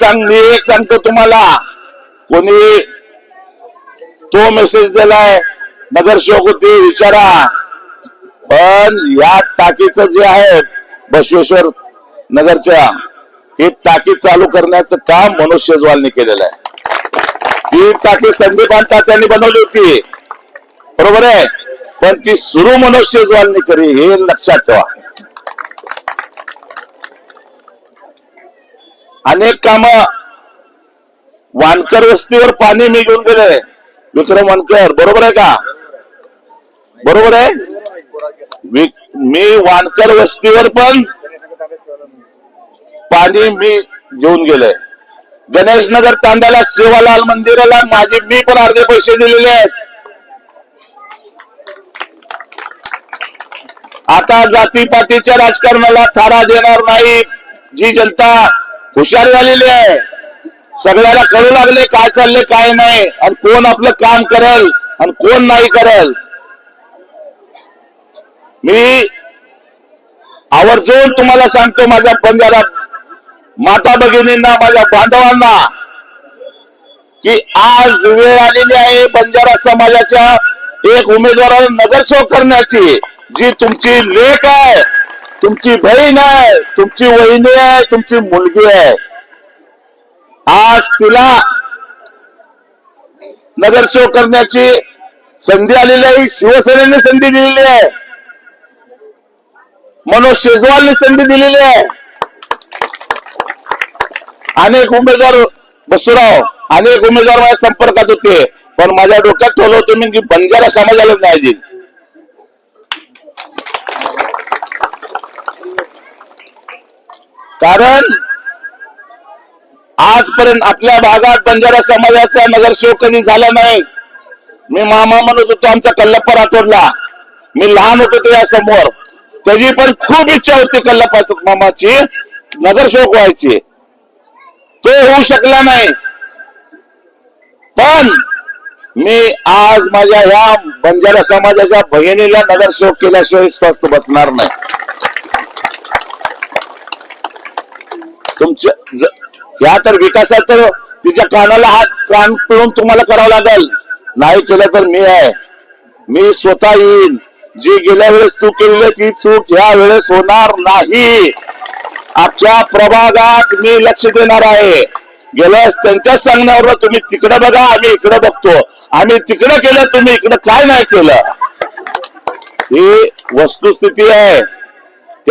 सांग मी एक सांगतो तुम्हाला. कोणी तो मेसेज दिलाय नगरसेवक होते विचारा. पण या टाकीचं जे आहे बसवेश्वर नगरच्या ही टाकी चालू करण्याचं काम मनोज शेजवालने केलेलं आहे. ही टाकी संदीपान तात्यांनी बनवली होती. बरोबर आहे? पण ती सुरू मनोज शेजवालने करी हे लक्षात ठेवा. अनेक काम वानकर वस्तीवर पाणी मी घेऊन गेले. विक्रम वानकर बरोबर आहे का? बरोबर आहे? मी वानकर वस्तीवर पण पाणी मी घेऊन गेले. गणेशनगर तांड्याला सेवालाल मंदिराला माझे मी पण अर्धे पैसे दिलेले आहेत. आता जातीपातीच्या राजकारणाला थारा देणार नाही जी जनता हुशार झालेली आहे. सगळ्याला कळू लागले काय चालले काय नाही. आणि कोण आपलं काम करेल आणि कोण नाही करेल. मी आवर्जून तुम्हाला सांगतो माझ्या बंजारा माता भगिनींना माझ्या बांधवांना की आज वेळ आलेली आहे बंजारा समाजाच्या एक उमेदवाराला नगरसेवक करण्याची जी तुमची लेख आहे. तुमची बहीण आहे तुमची वहिनी आहे तुमची मुलगी आहे. आज तिला नगरसेवक करण्याची संधी आलेली आहे शिवसेनेने संधी दिलेली आहे. मनोज शेजवालने संधी दिलेली आहे. अनेक उमेदवार बसुराव अनेक उमेदवार माझ्या संपर्कात होते पण माझ्या डोक्यात ठेवलं होतं मी की बंजारा समाजाला न्याय देईल कारण आजपर्यंत आपल्या भागात बंजारा समाजाचा नगरसेवक कधी झाला नाही. मी मामा म्हणत होतो आमचा कल्लप्पा राठोडला. मी लहान होतो त्या समोर. त्याची पण खूप इच्छा होती कल्लप्पा मामाची नगरसेवक व्हायची. तो होऊ शकला नाही. पण मी आज माझ्या ह्या बंजारा समाजाच्या बहिणीला नगरसेवक केल्याशिवाय स्वस्थ बसणार नाही. तुमच्या ह्या तर विकासात तर तिच्या कानाला हात कान पिळून तुम्हाला करावं लागेल. नाही केलं तर मी आहे. मी स्वतः येईन. जी गेल्या वेळेस चूक केलेली ती चूक ह्या वेळेस होणार नाही. अख्ख्या प्रभागात मी लक्ष देणार आहे. गेल्यास त्यांच्याच सांगण्यावर तुम्ही तिकडे बघा आम्ही इकडे बघतो. आम्ही तिकडे केलं तुम्ही इकडे काय नाही केलं. ही वस्तुस्थिती आहे.